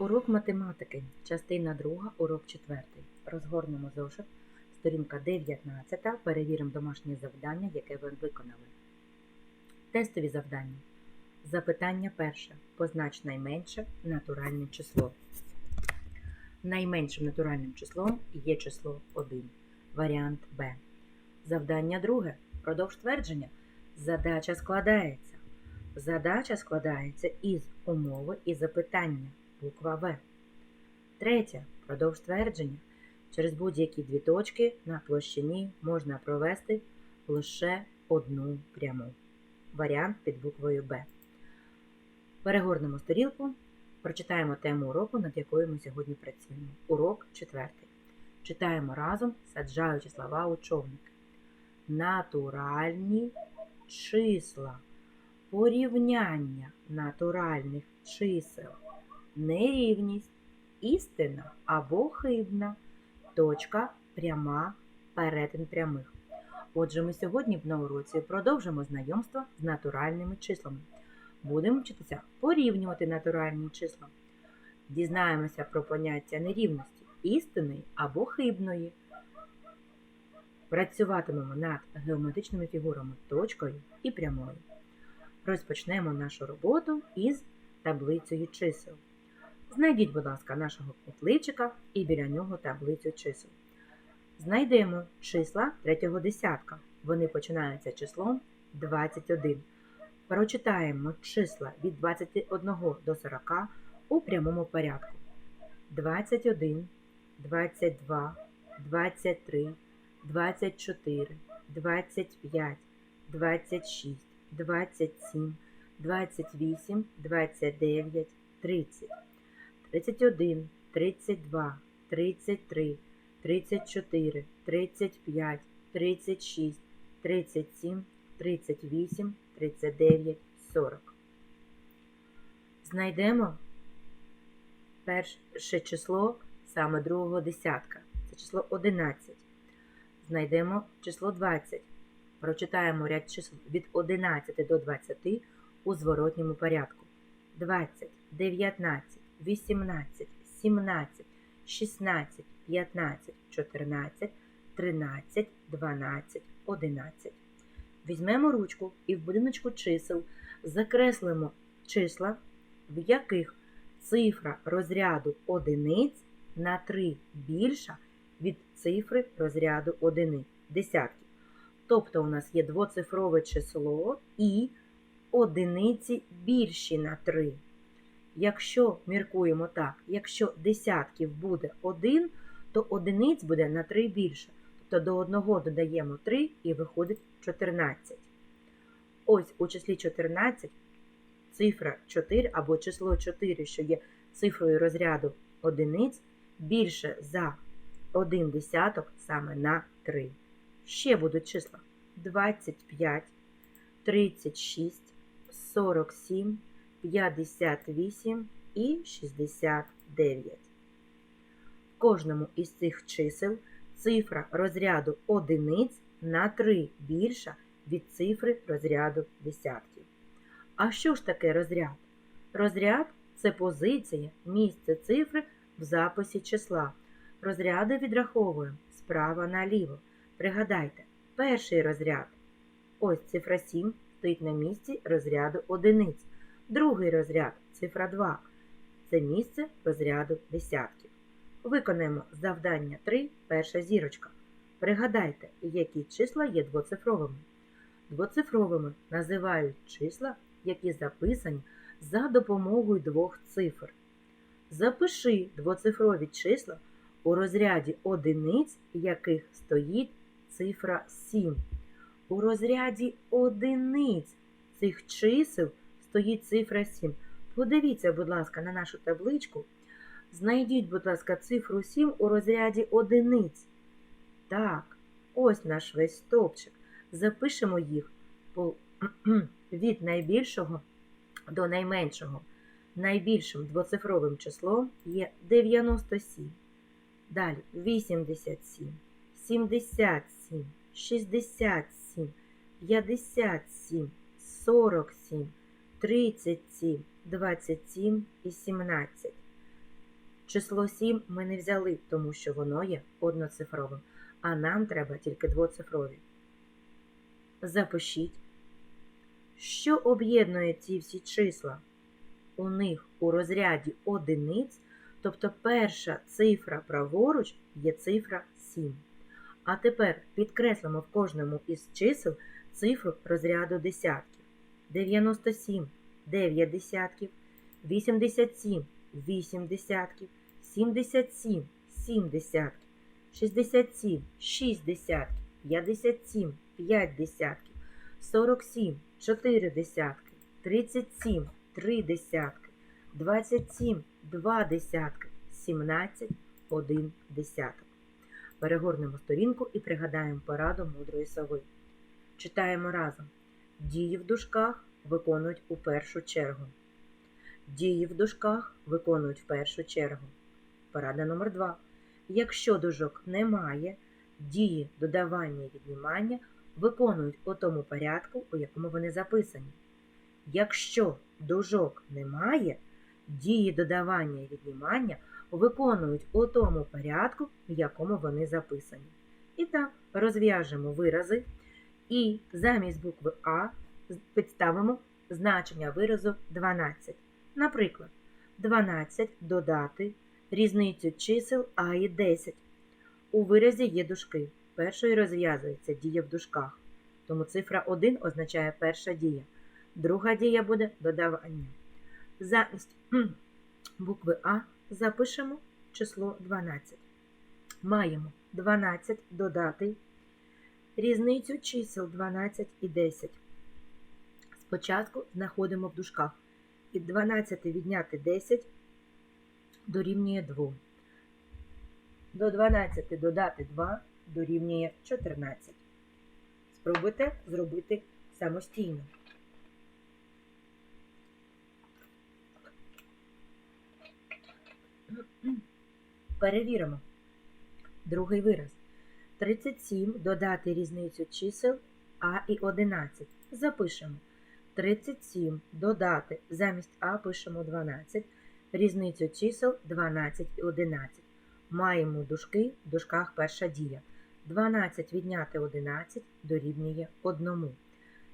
Урок математики, частина 2, урок 4. Розгорнемо зошит, сторінка 19. Перевіримо домашнє завдання, яке ви виконали. Тестові завдання. Запитання перше. Познач найменше натуральне число. Найменшим натуральним числом є число 1. Варіант Б. Завдання друге. Продовж твердження. Задача складається. Задача складається із умови і запитання. Буква В. Третє. Продовж твердження. Через будь-які дві точки на площині можна провести лише одну пряму. Варіант під буквою Б. Перегорнемо сторінку. Прочитаємо тему уроку, над якою ми сьогодні працюємо. Урок четвертий. Читаємо разом, саджаючи слова у човник. Натуральні числа. Порівняння натуральних чисел. Нерівність. Істина або хибна. Точка пряма, перетин прямих. Отже, ми сьогодні на уроці продовжимо знайомство з натуральними числами. Будемо вчитися порівнювати натуральні числа. Дізнаємося про поняття нерівності, істинної або хибної. Працюватимемо над геометричними фігурами точкою і прямою. Розпочнемо нашу роботу із таблицею чисел. Знайдіть, будь ласка, нашого котличика і біля нього таблицю чисел. Знайдемо числа третього десятка. Вони починаються числом 21. Прочитаємо числа від 21 до 40 у прямому порядку. 21, 22, 23, 24, 25, 26, 27, 28, 29, 30, 31, 32, 33, 34, 35, 36, 37, 38, 39, 40. Знайдемо перше число саме другого десятка. Це число 11. Знайдемо число 20. Прочитаємо ряд чисел від 11 до 20 у зворотньому порядку. 20, 19, 18, 17, 16, 15, 14, 13, 12, 11. Візьмемо ручку і в будиночку чисел закреслимо числа, в яких цифра розряду одиниць на 3 більша від цифри розряду одиниць десятків. Тобто у нас є двоцифрове число і одиниці більші на 3. Якщо міркуємо так, якщо десятків буде 1, то одиниць буде на 3 більше. Тобто до 1 додаємо 3 і виходить 14. Ось у числі 14 цифра 4 або число 4, що є цифрою розряду одиниць, більше за 1 десяток саме на 3. Ще будуть числа 25, 36, 47, 58 і 69. В кожному із цих чисел цифра розряду одиниць на 3 більша від цифри розряду десятків. А що ж таке розряд? Розряд це позиція, місце цифри в записі числа. Розряди відраховуємо справа наліво. Пригадайте, перший розряд. Ось цифра 7 стоїть на місці розряду одиниць. Другий розряд цифра 2. Це місце розряду десятків. Виконаємо завдання 3, перша зірочка. Пригадайте, які числа є двоцифровими. Двоцифровими називають числа, які записані за допомогою двох цифр. Запиши двоцифрові числа у розряді одиниць, яких стоїть цифра 7. У розряді одиниць цих чисел стоїть цифра 7. Подивіться, будь ласка, на нашу табличку. Знайдіть, будь ласка, цифру 7 у розряді одиниць. Так, ось наш весь стовпчик. Запишемо їх від найбільшого до найменшого. Найбільшим двоцифровим числом є 97. Далі 87, 77, 67, 57, 47, 37, 27 і 17. Число 7 ми не взяли, тому що воно є одноцифровим, а нам треба тільки двоцифрові. Запишіть, що об'єднує ці всі числа. У них у розряді одиниць, тобто перша цифра праворуч є цифра 7. А тепер підкреслимо в кожному із чисел цифру розряду десятків. 97 9 десятків, 87 8 десятків, 77 7 десятків, 67 6 десятків, 57 5 десятків, 47 4 десятки, 37 3 десятки, 27 2 десятки, 17 1 десяток. Перегорнемо сторінку і пригадаємо пораду мудрої сови. Читаємо разом. Дії в дужках виконують у першу чергу. Дії в дужках виконують в першу чергу. Порада номер 2. Якщо дужок немає, дії додавання і віднімання виконують у тому порядку, у якому вони записані. Якщо дужок немає, дії додавання і віднімання виконують у тому порядку, в якому вони записані. І так, розв'яжемо вирази і замість букви А підставимо значення виразу 12. Наприклад, 12 додати різницю чисел А і 10. У виразі є дужки. Першою розв'язується дія в дужках. Тому цифра 1 означає перша дія. Друга дія буде додавання. Замість букви А запишемо число 12. Маємо 12 додати різницю чисел 12 і 10. Спочатку знаходимо в дужках. Від 12 відняти 10 дорівнює 2. До 12 додати 2 дорівнює 14. Спробуйте зробити самостійно. Перевіримо. Другий вираз. 37 додати різницю чисел А і 11. Запишемо. 37 додати замість А пишемо 12. Різницю чисел 12 і 11. Маємо дужки, в дужках перша дія. 12 відняти 11 дорівнює 1.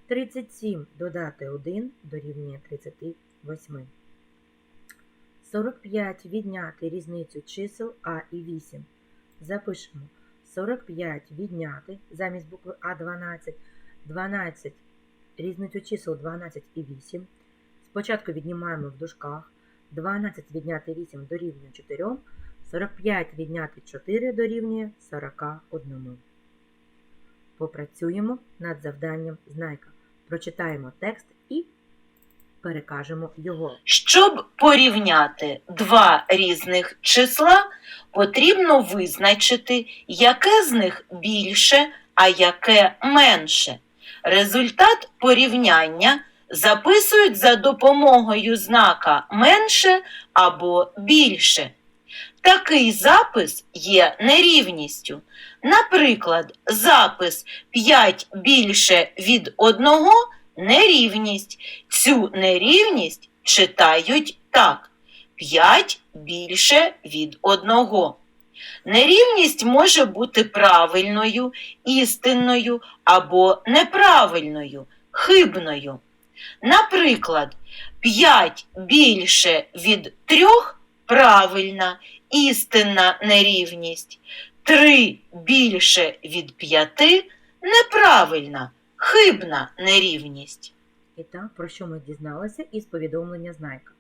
37 додати 1 дорівнює 38. 45 відняти різницю чисел А і 8. Запишемо 45 відняти замість букви А 12, 12 різницю чисел 12 і 8. Спочатку віднімаємо в дужках. 12 відняти 8 дорівнює 4, 45 відняти 4 дорівнює 41. Попрацюємо над завданням знайка. Прочитаємо текст і перекажемо його. Щоб порівняти два різних числа, потрібно визначити, яке з них більше, а яке менше. Результат порівняння записують за допомогою знака менше або більше. Такий запис є нерівністю. Наприклад, запис 5 більше від 1 нерівність. Цю нерівність читають так: 5 більше від 1. Нерівність може бути правильною, істинною або неправильною, хибною. Наприклад, 5 більше від 3 правильна, істинна нерівність, 3 більше від 5 неправильна, хибна нерівність. І так, про що ми дізналися із повідомлення знайка.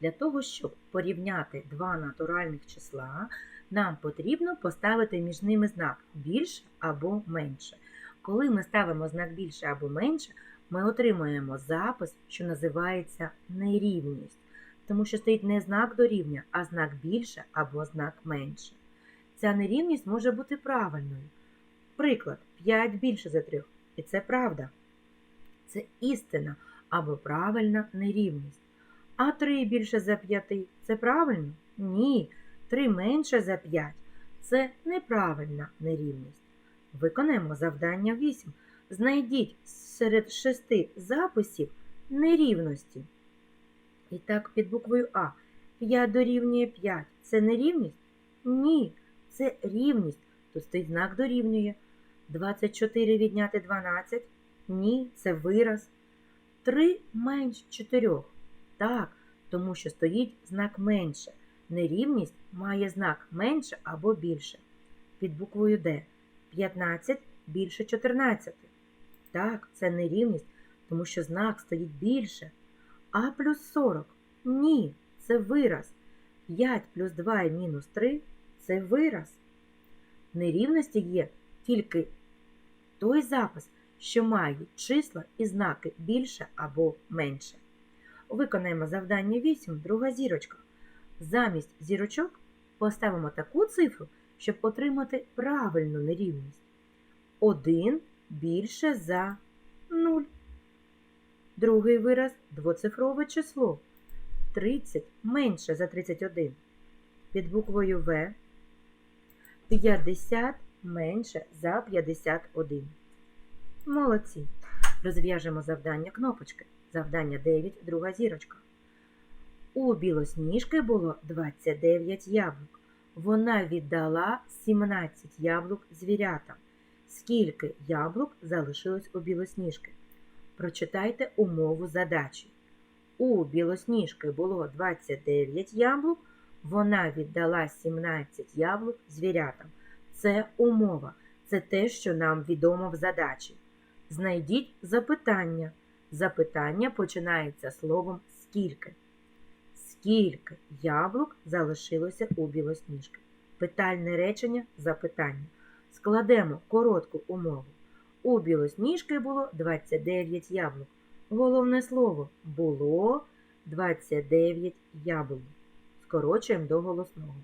Для того, щоб порівняти два натуральних числа, нам потрібно поставити між ними знак більше або менше. Коли ми ставимо знак більше або менше, ми отримуємо запис, що називається нерівність, тому що стоїть не знак дорівня, а знак більше або знак менше. Ця нерівність може бути правильною. Приклад, 5 більше за 3, і це правда. Це істина або правильна нерівність. А 3 більше за 5 це правильно? Ні. 3 менше за 5 це неправильна нерівність. Виконаємо завдання 8. Знайдіть серед шести записів нерівності. І так, під буквою А. 5 дорівнює 5. Це не рівність? Ні, це рівність. Тут стоїть знак дорівнює. 24 відняти 12. Ні, це вираз. 3 менш 4. Так, тому що стоїть знак менше. Нерівність має знак менше або більше. Під буквою Д. 15 більше 14. Так, це нерівність, тому що знак стоїть більше. А плюс 40. Ні, це вираз. 5 плюс 2 і мінус 3 це вираз. Нерівності є тільки той запис, що має числа і знаки більше або менше. Виконаємо завдання 8, друга зірочка. Замість зірочок поставимо таку цифру, щоб отримати правильну нерівність. 1 більше за 0. Другий вираз двоцифрове число. 30 менше за 31. Під буквою В 50 менше за 51. Молодці. Розв'яжемо завдання кнопочки. Завдання 9, друга зірочка. У білосніжки було 29 яблук. Вона віддала 17 яблук звірятам. Скільки яблук залишилось у білосніжки? Прочитайте умову задачі. У білосніжки було 29 яблук. Вона віддала 17 яблук звірятам. Це умова. Це те, що нам відомо в задачі. Знайдіть запитання. Запитання починається словом скільки. Скільки яблук залишилося у білосніжки? Питальне речення запитання. Складемо коротку умову. У білосніжки було 29 яблук. Головне слово було 29 яблук. Скорочуємо до голосного.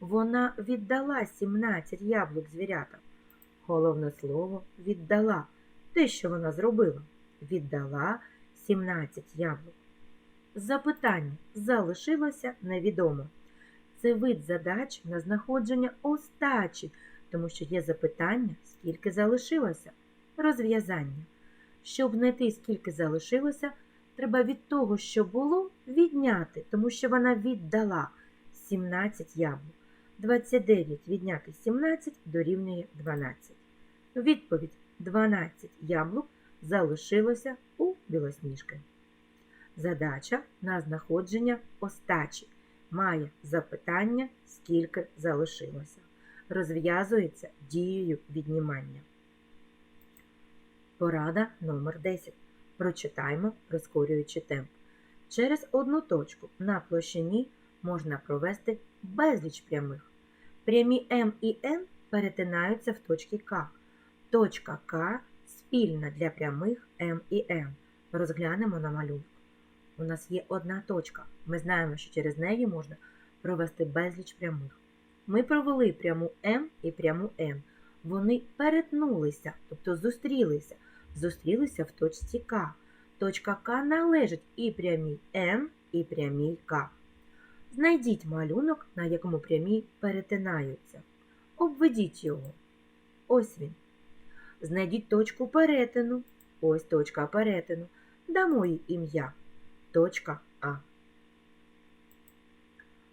Вона віддала 17 яблук звірятам. Головне слово віддала. Те, що вона зробила, віддала 17 яблук. Запитання залишилося невідомо. Це вид задач на знаходження остачі, тому що є запитання, скільки залишилося. Розв'язання. Щоб знайти, скільки залишилося, треба від того, що було, відняти, тому що вона віддала 17 яблук. 29 відняти 17 дорівнює 12. Відповідь 12 яблук залишилося у білосніжки. Задача на знаходження остачі має запитання, скільки залишилося. Розв'язується дією віднімання. Порада номер 10. Прочитаймо, прискорюючи темп. Через одну точку на площині можна провести безліч прямих. Прямі М і Н перетинаються в точці К. Точка К спільна для прямих М і Н. Розглянемо на малюнок. У нас є одна точка. Ми знаємо, що через неї можна провести безліч прямих. Ми провели пряму М і пряму Н. Вони перетнулися, тобто зустрілися. Зустрілися в точці К. Точка К належить і прямій М, і прямій К. Знайдіть малюнок, на якому прямі перетинаються. Обведіть його. Ось він. Знайдіть точку перетину. Ось точка перетину. Дамо їй ім'я. Точка А.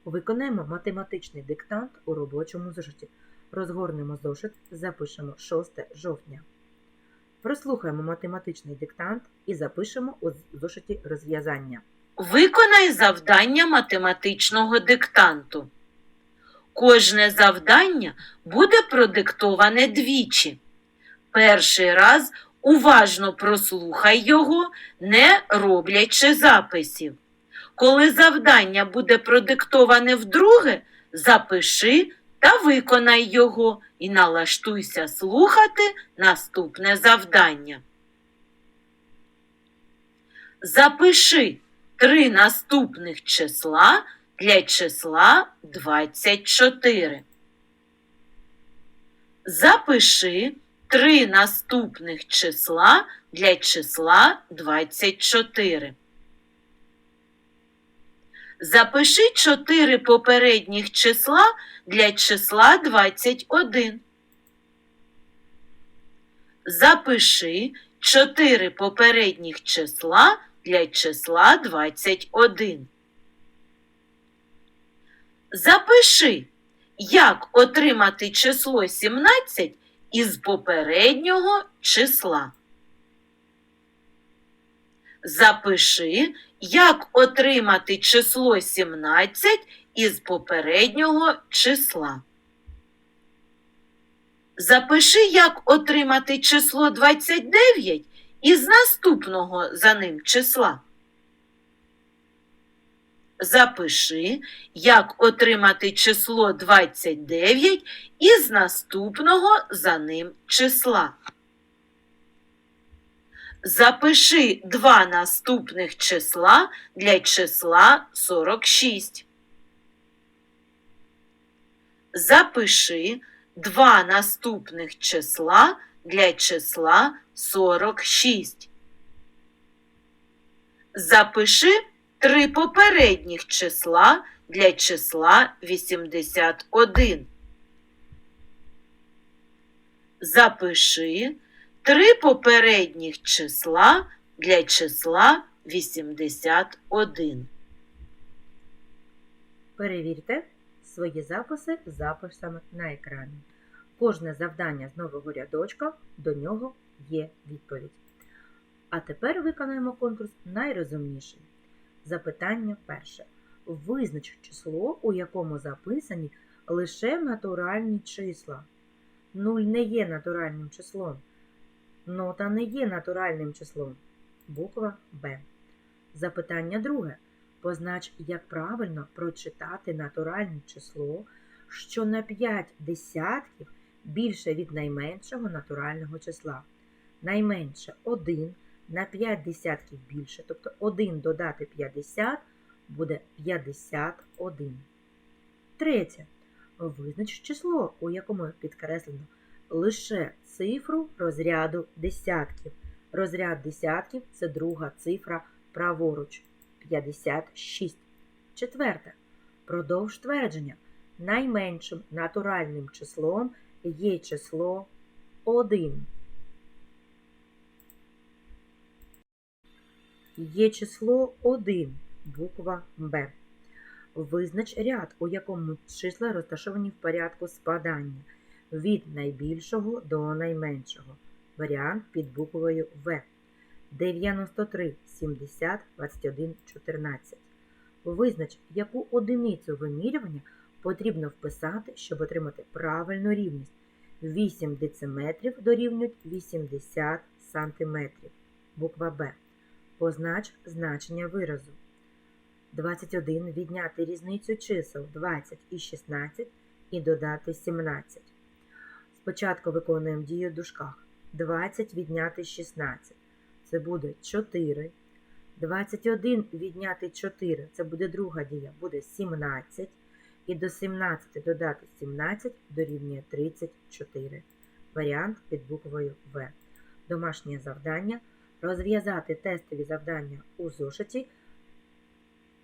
Виконаємо математичний диктант у робочому зошиті. Розгорнемо зошит, запишемо 6 жовтня. Прослухаємо математичний диктант і запишемо у зошиті розв'язання. Виконай завдання математичного диктанту. Кожне завдання буде продиктоване двічі. Перший раз уважно прослухай його, не роблячи записів. Коли завдання буде продиктоване вдруге, запиши та виконай його і налаштуйся слухати наступне завдання. Запиши три наступних числа для числа 24. Запиши три наступних числа для числа 24. Запиши чотири попередніх числа для числа 21. Запиши чотири попередніх числа для числа 21. Запиши, як отримати число 17 із попереднього числа. Запиши, як отримати число 17 із попереднього числа. Запиши, як отримати число 29 із наступного за ним числа. Запиши, як отримати число 29 із наступного за ним числа. Запиши два наступних числа для числа 46. Запиши два наступних числа для числа 46. Запиши три попередніх числа для числа 81. Запиши три попередніх числа для числа 81. Перевірте свої записи записами на екрані. Кожне завдання з нового рядочка, до нього є відповідь. А тепер виконаємо конкурс найрозумніший. Запитання перше. Визнач число, у якому записані лише натуральні числа. Нуль не є натуральним числом. Нота не є натуральним числом. Буква Б. Запитання друге. Познач, як правильно прочитати натуральне число, що на 5 десятків більше від найменшого натурального числа. Найменше 1 на 5 десятків більше, тобто 1 додати 50 буде 51. Третє. Визнач число, у якому підкреслено лише цифру розряду десятків. Розряд десятків це друга цифра праворуч. 56. Четверте. Продовж твердження. Найменшим натуральним числом є число 1. Є число 1, буква Б. Визнач ряд, у якому числа розташовані в порядку спадання від найбільшого до найменшого. Варіант під буквою В. 93, 70, 21, 14. Визнач, яку одиницю вимірювання потрібно вписати, щоб отримати правильну рівність. 8 дециметрів дорівнюють 80 сантиметрів. Буква Б. Познач значення виразу. 21 відняти різницю чисел 20 і 16 і додати 17. Спочатку виконуємо дію в дужках. 20 відняти 16 це буде 4. 21 відняти 4 це буде друга дія, буде 17. І до 17 додати 17 дорівнює 34. Варіант під буквою В. Домашнє завдання розв'язати тестові завдання у зошиті,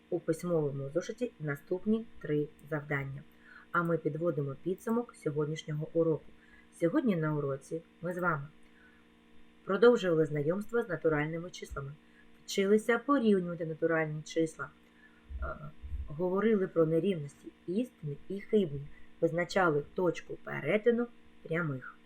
у письмовому зошиті наступні три завдання. А ми підводимо підсумок сьогоднішнього уроку. Сьогодні на уроці ми з вами продовжували знайомство з натуральними числами, вчилися порівнювати натуральні числа, е, говорили про нерівності істини і хибні, визначали точку перетину прямих.